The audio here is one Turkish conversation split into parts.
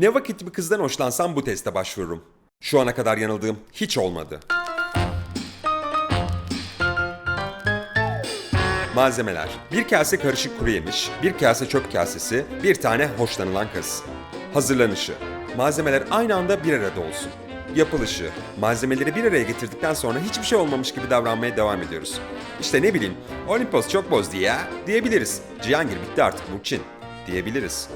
Ne vakit bir kızdan hoşlansam bu teste başvururum. Şu ana kadar yanıldığım hiç olmadı. Malzemeler. Bir kase karışık kuru yemiş, bir kase çöp kasesi, bir tane hoşlanılan kız. Hazırlanışı. Malzemeler aynı anda bir arada olsun. Yapılışı. Malzemeleri bir araya getirdikten sonra hiçbir şey olmamış gibi davranmaya devam ediyoruz. İşte ne bileyim, Olimpos çok bozdu ya diyebiliriz. Cihangir bitti artık Burçin diyebiliriz.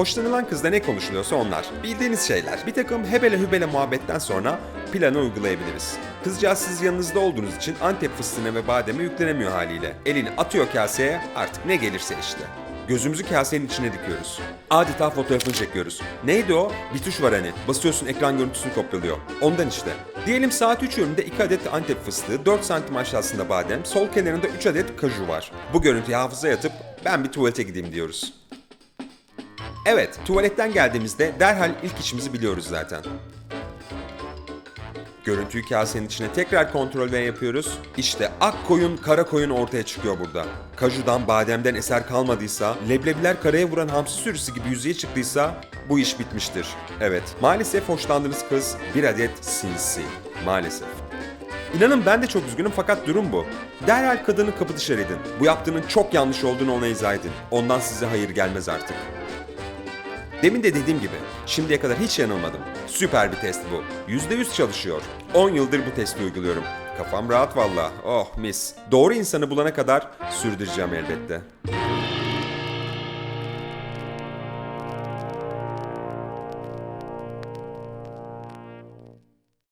Hoşlanılan kızda ne konuşuluyorsa onlar. Bildiğiniz şeyler. Bir takım hebele hübele muhabbetten sonra planı uygulayabiliriz. Kızcağız siz yanınızda olduğunuz için Antep fıstığına ve bademe yüklenemiyor haliyle. Elini atıyor kaseye artık ne gelirse işte. Gözümüzü kasenin içine dikiyoruz. Adeta fotoğrafını çekiyoruz. Neydi o? Bir tuş var hani. Basıyorsun ekran görüntüsünü kopyalıyor. Ondan işte. Diyelim saat 3 yönünde 2 adet Antep fıstığı, 4 santim aşağısında badem, sol kenarında 3 adet kaju var. Bu görüntüyü hafızaya atıp ben bir tuvalete gideyim diyoruz. Evet, tuvaletten geldiğimizde derhal ilk işimizi biliyoruz zaten. Görüntüyü kasenin içine tekrar kontrol ve yapıyoruz. İşte ak koyun, kara koyun ortaya çıkıyor burada. Kajudan, bademden eser kalmadıysa, leblebiler karaya vuran hamsi sürüsü gibi yüzeye çıktıysa bu iş bitmiştir. Evet, maalesef hoşlandığınız kız bir adet sinsi. Maalesef. İnanın ben de çok üzgünüm fakat durum bu. Derhal kadını kapı dışarı edin. Bu yaptığının çok yanlış olduğunu ona izah edin. Ondan size hayır gelmez artık. Demin de dediğim gibi şimdiye kadar hiç yanılmadım. Süper bir test bu. %100 çalışıyor. 10 yıldır bu testi uyguluyorum. Kafam rahat valla. Oh mis. Doğru insanı bulana kadar sürdüreceğim elbette.